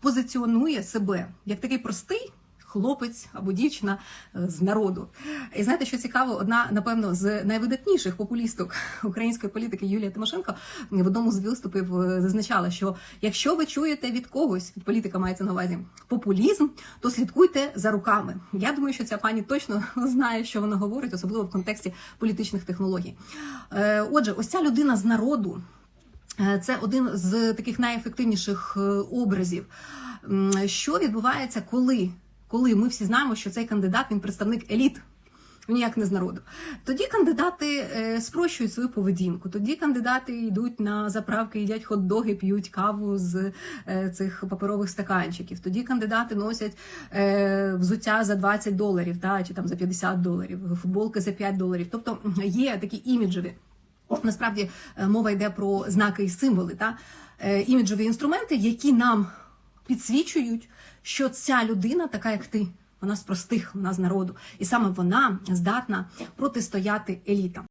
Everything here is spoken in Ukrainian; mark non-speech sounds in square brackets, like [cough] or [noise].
позиціонує себе як такий простий. Хлопець або дівчина е, з народу. І знаєте, що цікаво, одна, напевно, з найвидатніших популісток [laughs] української політики Юлія Тимошенко в одному з виступів е, зазначала, що якщо ви чуєте від когось, від політика мається на увазі популізм, то слідкуйте за руками. Я думаю, що ця пані точно [laughs] знає, що вона говорить, особливо в контексті політичних технологій. Е, Отже, ось ця людина з народу. Е, Це один з таких найефективніших е, образів. Що відбувається, коли, коли ми всі знаємо, що цей кандидат він представник еліт. Ніяк не з народу. Тоді кандидати е, спрощують свою поведінку. Тоді кандидати йдуть на заправки, їдять хот-доги, п'ють каву з цих паперових стаканчиків. Тоді кандидати носять взуття за 20 доларів, та чи там за 50 доларів, футболки за 5 доларів. Тобто є такі іміджеві Насправді е, мова йде про знаки і символи, та? Е, іміджові інструменти, які нам підсвічують, що ця людина, така як ти, вона з простих, вона з народу, і саме вона здатна протистояти елітам.